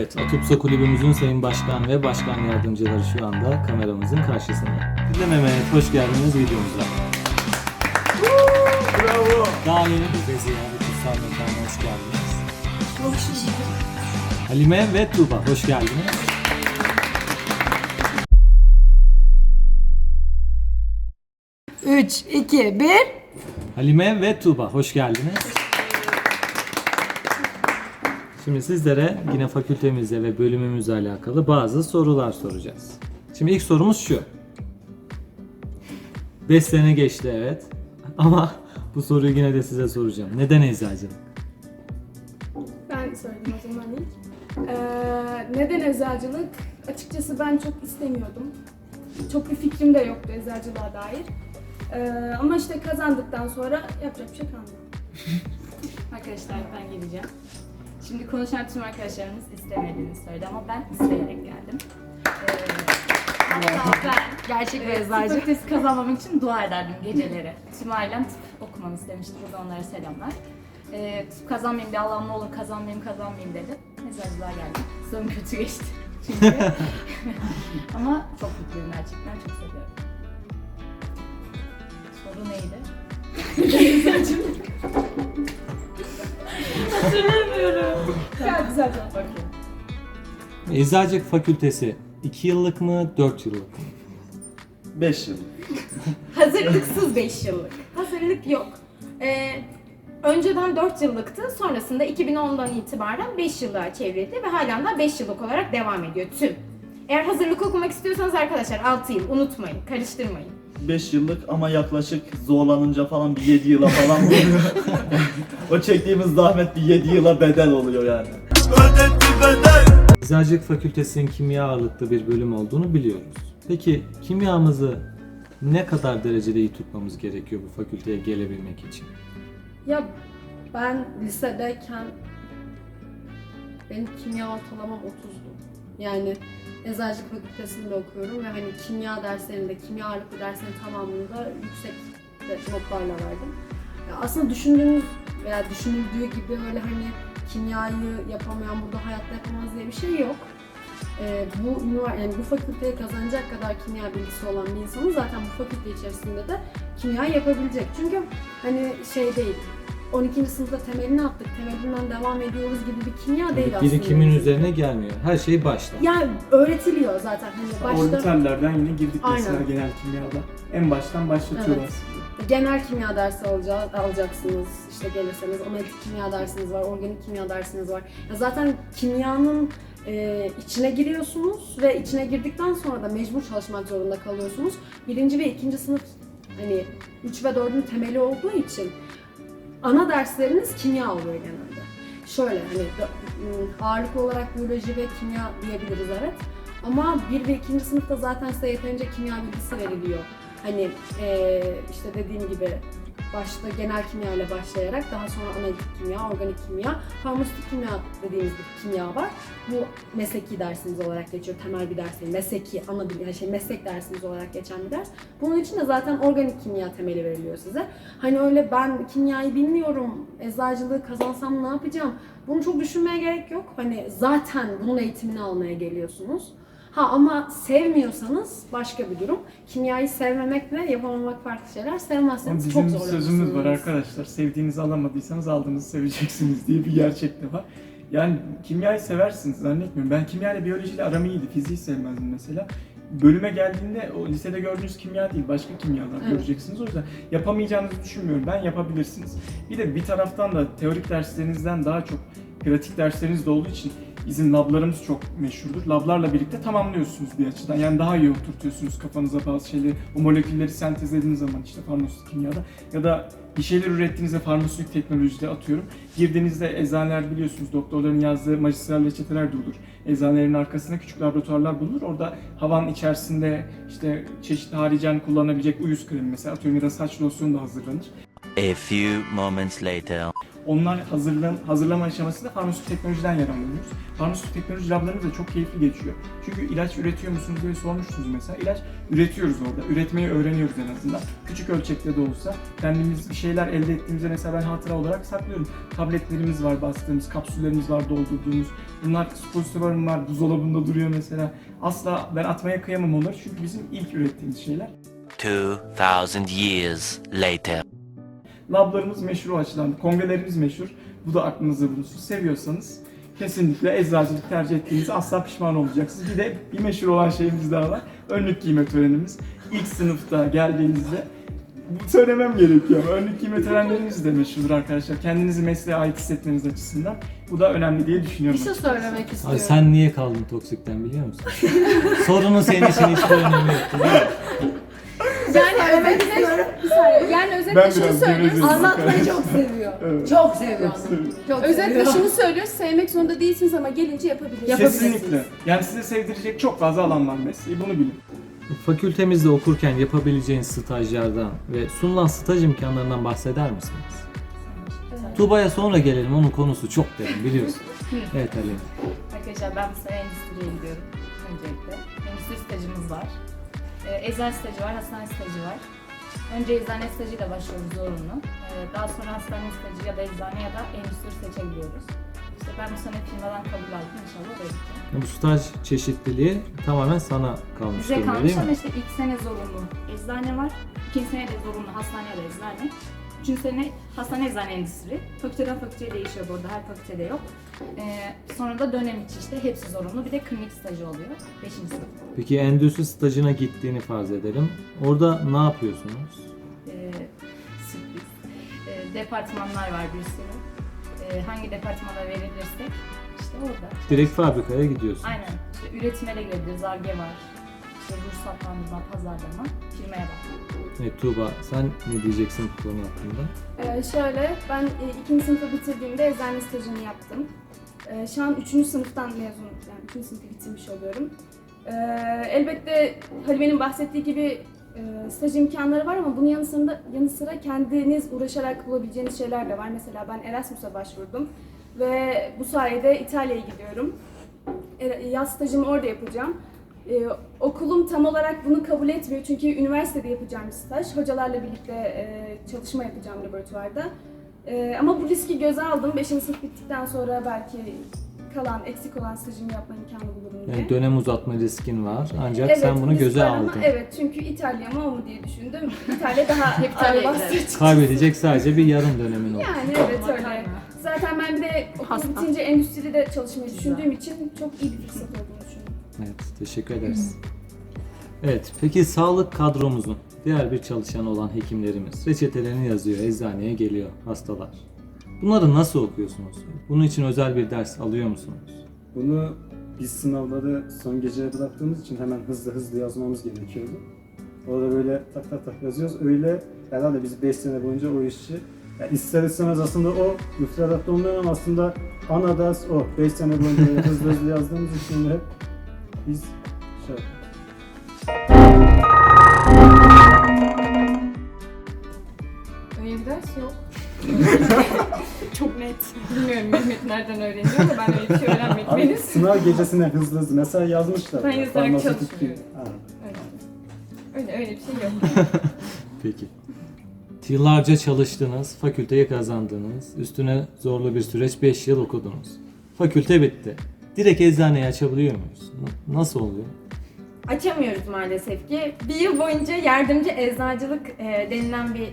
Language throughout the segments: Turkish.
Evet, Atupsa Kulübümüzün Sayın Başkan ve Başkan Yardımcıları şu anda kameramızın karşısında. Siz de Mehmet, hoş geldiniz videomuza. Bravo. Daha yeni bir bezi yani kutsal mekana hoş geldiniz. Halime ve Tuğba, hoş geldiniz. Üç, iki, bir. Halime ve Tuğba, hoş geldiniz. Şimdi sizlere yine fakültemizle ve bölümümüzle alakalı bazı sorular soracağız. Şimdi ilk sorumuz şu. 5 sene geçti evet. Ama bu soruyu yine de size soracağım. Neden eczacılık? Ben söyleyeyim o zaman ilk. Ee, neden eczacılık? Açıkçası ben çok istemiyordum. Çok bir fikrim de yoktu eczacılığa dair. Ee, ama işte kazandıktan sonra yapacak bir şey kalmadı. Arkadaşlar ben geleceğim. Şimdi konuşan tüm arkadaşlarımız istemediğini söyledi ama ben isteyerek geldim. Ee, hatta ben Gerçek bir e, tıp eczacı. fakültesi kazanmamak için dua ederdim geceleri. Tüm ailem tıp okumamı istemişti. Burada onlara selamlar. Ee, tıp kazanmayayım bir Allah'ım ne olur kazanmayayım kazanmayayım dedim. Eczacılığa geldim. Sınavım kötü geçti çünkü. ama çok mutluyum gerçekten çok seviyorum. Soru neydi? Cevap. Bakayım. Eczacılık fakültesi 2 yıllık mı 4 yıllık mı? 5 yıl. Hazırlıksız 5 yıllık. Hazırlık yok. Ee, önceden 4 yıllıktı. Sonrasında 2010'dan itibaren 5 yıllığa çevrildi ve halen daha 5 yıllık olarak devam ediyor tüm. Eğer hazırlık okumak istiyorsanız arkadaşlar 6 yıl unutmayın, karıştırmayın. 5 yıllık ama yaklaşık zorlanınca falan bir 7 yıla falan oluyor. o çektiğimiz zahmet bir 7 yıla bedel oluyor yani. Eczacılık fakültesinin kimya ağırlıklı bir bölüm olduğunu biliyoruz. Peki kimyamızı ne kadar derecede iyi tutmamız gerekiyor bu fakülteye gelebilmek için? Ya ben lisedeyken benim kimya ortalamam 30'du. Yani eczacılık fakültesinde okuyorum ve hani kimya derslerinde, kimya ağırlıklı derslerin tamamında yüksek notlarla verdim. Ya aslında düşündüğünüz veya düşünüldüğü gibi öyle hani kimyayı yapamayan burada hayatta yapamaz diye bir şey yok. Ee, bu yani bu fakülteye kazanacak kadar kimya bilgisi olan bir insanın zaten bu fakülte içerisinde de kimya yapabilecek. Çünkü hani şey değil, 12. sınıfta temelini attık, temelinden devam ediyoruz gibi bir kimya değil aslında. Birikimin üzerine gelmiyor. Her şey baştan. Yani öğretiliyor zaten hani başta. Orbitallerden yine girdik mesela Aynen. genel kimyada. En baştan başlatıyorlar Evet. Genel kimya dersi alaca- alacaksınız işte gelirseniz. Analitik kimya dersiniz var, organik kimya dersiniz var. Ya zaten kimyanın e, içine giriyorsunuz ve içine girdikten sonra da mecbur çalışmak zorunda kalıyorsunuz. Birinci ve ikinci sınıf hani 3 ve 4'ün temeli olduğu için ana dersleriniz kimya oluyor genelde. Şöyle hani ağırlıklı olarak biyoloji ve kimya diyebiliriz evet. Ama 1 ve 2. sınıfta zaten size yeterince kimya bilgisi veriliyor. Hani eee, işte dediğim gibi başta genel kimya ile başlayarak daha sonra analitik kimya, organik kimya, farmasötik kimya dediğimiz bir kimya var. Bu mesleki dersiniz olarak geçiyor. Temel bir ders değil. Mesleki, ana bir yani şey meslek dersiniz olarak geçen bir ders. Bunun için de zaten organik kimya temeli veriliyor size. Hani öyle ben kimyayı bilmiyorum, eczacılığı kazansam ne yapacağım? Bunu çok düşünmeye gerek yok. Hani zaten bunun eğitimini almaya geliyorsunuz. Ha ama sevmiyorsanız başka bir durum. Kimyayı sevmemekle yapamamak farklı şeyler. Ama Sevmezseniz çok bizim sözümüz var arkadaşlar. Sevdiğinizi alamadıysanız aldığınızı seveceksiniz diye bir gerçek de var. Yani kimyayı seversiniz zannetmiyorum. Ben kimya ile biyoloji ile aram iyiydi. Fiziği sevmezdim mesela. Bölüme geldiğinde o lisede gördüğünüz kimya değil, başka kimyalar Evet. göreceksiniz. O yüzden yapamayacağınızı düşünmüyorum. Ben yapabilirsiniz. Bir de bir taraftan da teorik derslerinizden daha çok pratik dersleriniz de olduğu için bizim lablarımız çok meşhurdur. Lablarla birlikte tamamlıyorsunuz bir açıdan. Yani daha iyi oturtuyorsunuz kafanıza bazı şeyleri. O molekülleri sentezlediğiniz zaman işte farmasötik kimyada ya da bir şeyler ürettiğinizde farmasötik teknolojide atıyorum. Girdiğinizde eczaneler biliyorsunuz doktorların yazdığı magistral reçeteler de olur. Eczanelerin arkasında küçük laboratuvarlar bulunur. Orada havan içerisinde işte çeşitli haricen kullanabilecek uyuz kremi mesela atıyorum ya da saç losyonu da hazırlanır. A few moments later. Onlar hazırlan, hazırlama aşamasında farmasötik teknolojiden yararlanıyoruz. Farmasötik teknoloji lablarımız da çok keyifli geçiyor. Çünkü ilaç üretiyor musunuz diye sormuştunuz mesela. İlaç üretiyoruz orada. Üretmeyi öğreniyoruz en azından. Küçük ölçekte de olsa kendimiz bir şeyler elde ettiğimizde mesela ben hatıra olarak saklıyorum. Tabletlerimiz var bastığımız, kapsüllerimiz var doldurduğumuz. Bunlar suppositorum var buzdolabında duruyor mesela. Asla ben atmaya kıyamam onları çünkü bizim ilk ürettiğimiz şeyler. 2,000 years later. Lablarımız meşhur o açıdan. Kongrelerimiz meşhur. Bu da aklınızda bulunsun. Seviyorsanız kesinlikle eczacılık tercih ettiğiniz asla pişman olmayacaksınız. Bir de bir meşhur olan şeyimiz daha var. Önlük giyme törenimiz. İlk sınıfta geldiğinizde bu söylemem gerekiyor önlük giyme törenlerimiz de meşhurdur arkadaşlar. Kendinizi mesleğe ait hissetmeniz açısından. Bu da önemli diye Bir düşünüyorum. şey söylemek istiyorum. sen niye kaldın toksikten biliyor musun? Sorunun senin için hiçbir önemi yoktu değil mi? Yani özetle, yani Ben özetle şunu söylüyoruz. Anlatmayı çok seviyor. Evet. Çok seviyor. Çok Özetle şunu söylüyoruz, sevmek zorunda değilsiniz ama gelince yapabilirsiniz. Yapabilirsiniz. Kesinlikle. Yani size sevdirecek çok fazla alan var mesleği. Bunu bilin. Fakültemizde okurken yapabileceğin stajlardan ve sunulan staj imkanlarından bahseder misiniz? Tuğba'ya sonra gelelim. Onun konusu çok derin biliyorsun. Evet Ali. Arkadaşlar ben bu sene endüstriye gidiyorum öncelikle. Endüstri stajımız var. Ee, eczane stajı var, hastane stajı var. Önce eczane stajıyla başlıyoruz zorunlu. Ee, daha sonra hastane stajı ya da eczane ya da endüstri seçebiliyoruz. İşte ben bu sene firmadan kabul aldım inşallah oraya gideceğim. Bu staj çeşitliliği tamamen sana kalmış Bize durumda kalmış değil ama mi? işte ilk sene zorunlu eczane var. İkinci sene de zorunlu hastane ya da eczane. Üçüncü sene hastane eczane endüstri. Fakülteden fakülteye değişiyor bu arada her fakültede yok. Ee, sonra da dönem içi işte hepsi zorunlu. Bir de klinik stajı oluyor. Beşinci sınıf. Peki endüstri stajına gittiğini farz edelim. Orada ne yapıyorsunuz? Ee, sürpriz. Ee, departmanlar var bir sürü. Ee, hangi departmana verilirsek işte orada. Direkt fabrikaya gidiyorsun. Aynen. İşte üretime de girebiliriz. Arge var. İşte ruhsatlandırma, pazarlama, firmaya bak. Evet Tuğba sen ne diyeceksin bu konu hakkında? Ee, şöyle, ben e, ikinci sınıfı bitirdiğimde eczane stajını yaptım. Ee, şu an üçüncü sınıftan mezun, yani üçüncü sınıfı bitirmiş oluyorum. Ee, elbette Halime'nin bahsettiği gibi e, staj imkanları var ama bunun yanı sıra, yanı sıra kendiniz uğraşarak bulabileceğiniz şeyler de var. Mesela ben Erasmus'a başvurdum ve bu sayede İtalya'ya gidiyorum. E, Yaz stajımı orada yapacağım. Ee, okulum tam olarak bunu kabul etmiyor çünkü üniversitede yapacağım staj. Hocalarla birlikte e, çalışma yapacağım laboratuvarda. E, ama bu riski göze aldım. 5. sınıf bittikten sonra belki kalan, eksik olan stajımı yapma imkanı bulurum diye. Yani dönem uzatma riskin var ancak Evet, sen bunu göze ama aldın. Evet çünkü İtalya mı o mu diye düşündüm. İtalya daha açıkçası. Kaybedecek sadece bir yarım dönemin oldu. Yani evet öyle. Zaten ben bir de okul Hasta. bitince endüstride çalışmayı düşündüğüm için çok iyi bir fırsat düşünüyorum. Evet, teşekkür ederiz. Evet, peki sağlık kadromuzun diğer bir çalışan olan hekimlerimiz reçetelerini yazıyor, eczaneye geliyor hastalar. Bunları nasıl okuyorsunuz? Bunun için özel bir ders alıyor musunuz? Bunu biz sınavları son geceye bıraktığımız için hemen hızlı hızlı yazmamız gerekiyordu. Orada böyle tak tak tak yazıyoruz. Öyle herhalde biz 5 sene boyunca o işi yani ister istemez aslında o müfredatta olmayan ama aslında ana ders o. 5 sene boyunca hızlı hızlı yazdığımız için hep biz şey Öyle bir ders yok. Çok net. Bilmiyorum Mehmet nereden öğreniyor ama ben öyle bir şey öğrenmedim Abi henüz. sınav gecesine hızlı hızlı mesela yazmışlar. Ben yazarak Farmasötik çalışmıyorum. gibi. Ha. Öyle, öyle bir şey yok. Peki. Yıllarca çalıştınız, fakülteyi kazandınız, üstüne zorlu bir süreç 5 yıl okudunuz. Fakülte bitti. Direkt eczaneyi açabiliyor muyuz? Nasıl oluyor? Açamıyoruz maalesef ki. Bir yıl boyunca yardımcı eczacılık e, denilen bir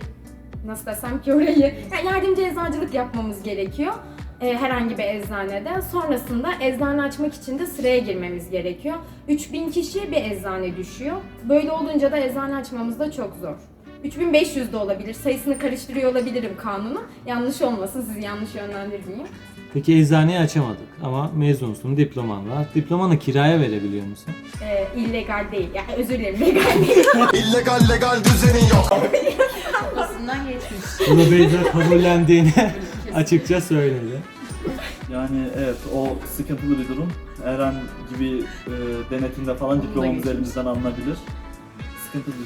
nasıl desem ki orayı yani yardımcı eczacılık yapmamız gerekiyor. e, herhangi bir eczanede. Sonrasında eczane açmak için de sıraya girmemiz gerekiyor. 3000 kişiye bir eczane düşüyor. Böyle olunca da eczane açmamız da çok zor. 3500 de olabilir. Sayısını karıştırıyor olabilirim kanunu. Yanlış olmasın, sizi yanlış yönlendirmeyeyim. Peki eczaneyi açamadık ama mezunsun, diploman var. Diplomanı kiraya verebiliyor musun? E, illegal değil. Yani özür dilerim, legal değil. İllegal legal düzeni yok. Kafasından geçmiş. Bunu Beyza kabullendiğini açıkça söyledi. Yani evet o sıkıntılı bir durum. Herhangi bir e, denetimde falan diplomamız elimizden alınabilir.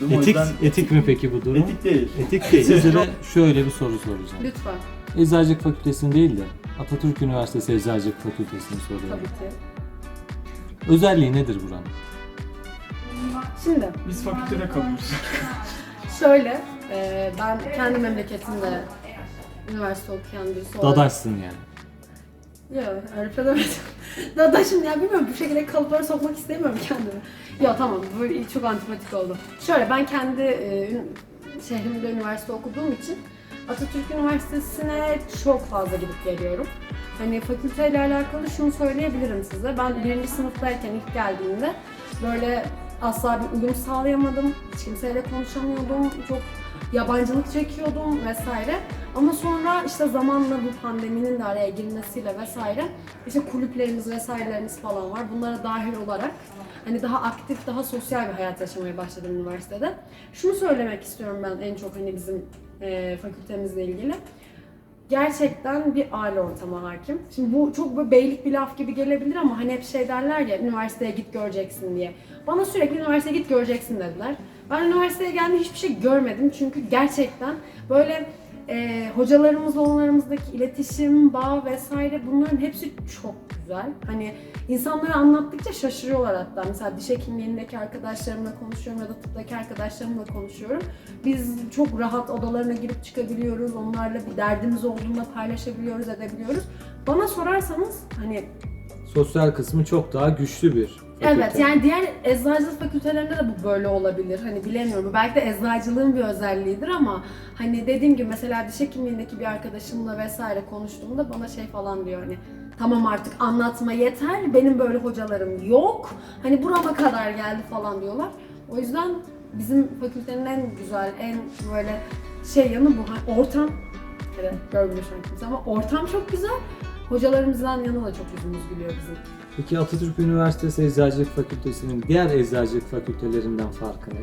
Durum. O Etik, yüzden etik mi peki bu durum? etik değil. Etik değil. Sizlere şöyle bir soru soracağım. Lütfen. Eczacılık Fakültesini değil de Atatürk Üniversitesi Eczacılık Fakültesini soruyorum. Tabii ki. Özelliği nedir buranın? Şimdi Biz fakültede kalıyoruz. şöyle, e, ben kendi memleketimde üniversite okuyan birisi olarak... Dadaşsın yani. Yok öyle demedim. Dadaşım ya bilmiyorum bu şekilde kalıplara sokmak istemiyorum kendimi. Yok tamam bu çok antipatik oldu. Şöyle ben kendi e, şehrimde üniversite okuduğum için Atatürk Üniversitesi'ne çok fazla gidip geliyorum. Hani fakülteyle alakalı şunu söyleyebilirim size. Ben birinci sınıftayken ilk geldiğimde böyle asla bir uyum sağlayamadım. Hiç kimseyle konuşamıyordum. Çok yabancılık çekiyordum vesaire. Ama sonra işte zamanla bu pandeminin de araya girmesiyle vesaire işte kulüplerimiz vesairelerimiz falan var. Bunlara dahil olarak hani daha aktif, daha sosyal bir hayat yaşamaya başladım üniversitede. Şunu söylemek istiyorum ben en çok hani bizim e, fakültemizle ilgili. Gerçekten bir aile ortamı hakim. Şimdi bu çok böyle beylik bir laf gibi gelebilir ama hani hep şey derler ya üniversiteye git göreceksin diye. Bana sürekli üniversiteye git göreceksin dediler. Ben üniversiteye geldiğimde hiçbir şey görmedim çünkü gerçekten böyle e, hocalarımızla olan aramızdaki iletişim, bağ vesaire bunların hepsi çok güzel. Hani insanlara anlattıkça şaşırıyorlar hatta. Mesela diş hekimliğindeki arkadaşlarımla konuşuyorum ya da tıptaki arkadaşlarımla konuşuyorum. Biz çok rahat odalarına girip çıkabiliyoruz. Onlarla bir derdimiz olduğunda paylaşabiliyoruz, edebiliyoruz. Bana sorarsanız hani Sosyal kısmı çok daha güçlü bir fakülte. Evet yani diğer eczacılık fakültelerinde de bu böyle olabilir. Hani bilemiyorum. Belki de eczacılığın bir özelliğidir ama hani dediğim gibi mesela diş hekimliğindeki bir arkadaşımla vesaire konuştuğumda bana şey falan diyor hani tamam artık anlatma yeter. Benim böyle hocalarım yok. Hani burama kadar geldi falan diyorlar. O yüzden bizim fakültenin en güzel, en böyle şey yanı bu. Hani ortam Evet, görmüyor şu an kimse ama ortam çok güzel. Hocalarımızdan yanı da çok yüzümüz gülüyor bizim. Peki Atatürk Üniversitesi Eczacılık Fakültesi'nin diğer eczacılık fakültelerinden farkı ne?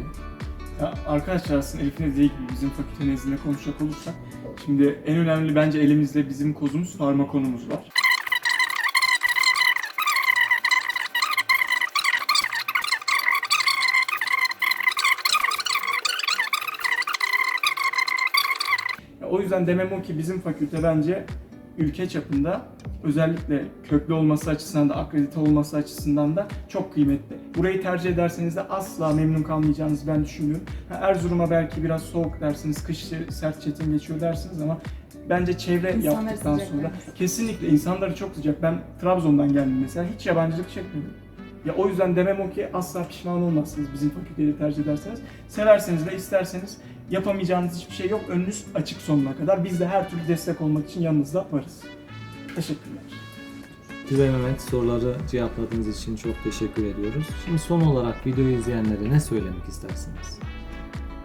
Ya arkadaşlar aslında Elif'in dediği gibi bizim fakülte nezdinde konuşacak olursak şimdi en önemli bence elimizde bizim kozumuz farmakonumuz var. Ya O yüzden demem o ki bizim fakülte bence ülke çapında özellikle köklü olması açısından da akredite olması açısından da çok kıymetli. Burayı tercih ederseniz de asla memnun kalmayacağınızı ben düşünüyorum. Ha, Erzurum'a belki biraz soğuk dersiniz, kış sert çetin geçiyor dersiniz ama bence çevre İnsanları yaptıktan sıcak sonra bence. kesinlikle insanları çok sıcak. Ben Trabzon'dan geldim mesela hiç yabancılık çekmedim. Ya o yüzden demem o ki asla pişman olmazsınız bizim fakülteyi tercih ederseniz. Severseniz de isterseniz yapamayacağınız hiçbir şey yok. Önünüz açık sonuna kadar. Biz de her türlü destek olmak için yanınızda varız. Teşekkürler. Güven Mehmet soruları cevapladığınız için çok teşekkür ediyoruz. Şimdi son olarak videoyu izleyenlere ne söylemek istersiniz?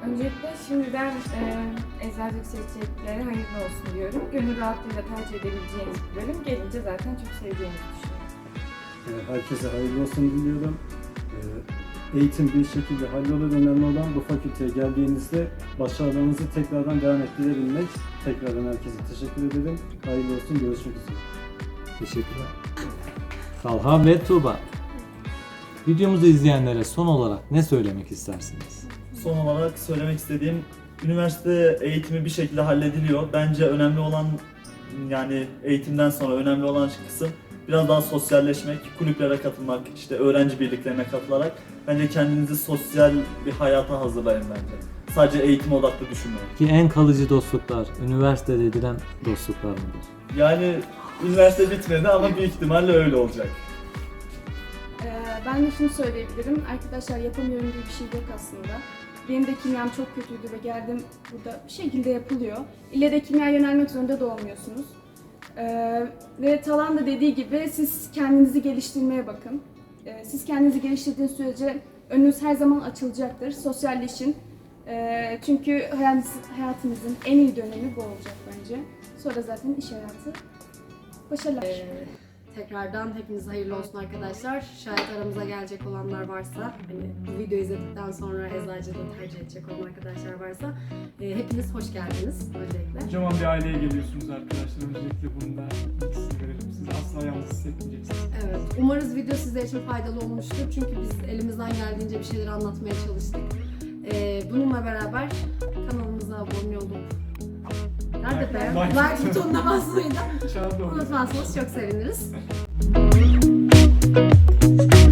Öncelikle şimdiden e, eczacılık seçecekleri hayırlı olsun diyorum. Gönül rahatlığıyla tercih edebileceğiniz bir bölüm. Gelince zaten çok seveceğinizi düşünüyorum. Ee, Herkese hayırlı olsun diliyorum. Eğitim bir şekilde hallolur. Önemli olan bu fakülteye geldiğinizde başarılarınızı tekrardan devam ettirebilmek. Tekrardan herkese teşekkür ederim. Hayırlı olsun. Görüşmek üzere. Teşekkürler. Talha ve Tuğba. Videomuzu izleyenlere son olarak ne söylemek istersiniz? Son olarak söylemek istediğim üniversite eğitimi bir şekilde hallediliyor. Bence önemli olan yani eğitimden sonra önemli olan kısım biraz daha sosyalleşmek, kulüplere katılmak, işte öğrenci birliklerine katılarak bence kendinizi sosyal bir hayata hazırlayın bence. Sadece eğitim odaklı düşünmeyin. Ki en kalıcı dostluklar üniversitede edilen dostluklar mıdır? Yani üniversite bitmedi ama büyük ihtimalle öyle olacak. Ee, ben de şunu söyleyebilirim. Arkadaşlar yapamıyorum diye bir şey yok aslında. Benim de kimyam çok kötüydü ve geldim burada bir şekilde yapılıyor. İlle de kimya yönelmek zorunda da olmuyorsunuz. Ee, ve Talan da dediği gibi siz kendinizi geliştirmeye bakın. Ee, siz kendinizi geliştirdiğiniz sürece önünüz her zaman açılacaktır. Sosyalleşin. Ee, çünkü hayat- hayatınızın en iyi dönemi bu olacak bence. Sonra zaten iş hayatı. Başarılar. Ee, tekrardan hepinize hayırlı olsun arkadaşlar. Şayet aramıza gelecek olanlar varsa, hani bu videoyu izledikten sonra eczacılığı tercih edecek olan arkadaşlar varsa e, hepiniz hoş geldiniz öncelikle. Kocaman bir aileye geliyorsunuz arkadaşlar. Öncelikle bunu da verelim. Sizi asla yalnız hissetmeyeceksiniz. Evet, umarız video sizler için faydalı olmuştur. Çünkü biz elimizden geldiğince bir şeyler anlatmaya çalıştık. Ee, bununla beraber kanalımıza abone olup Nerede be? Like. Butonuna basmayı da unutmazsanız çok seviniriz.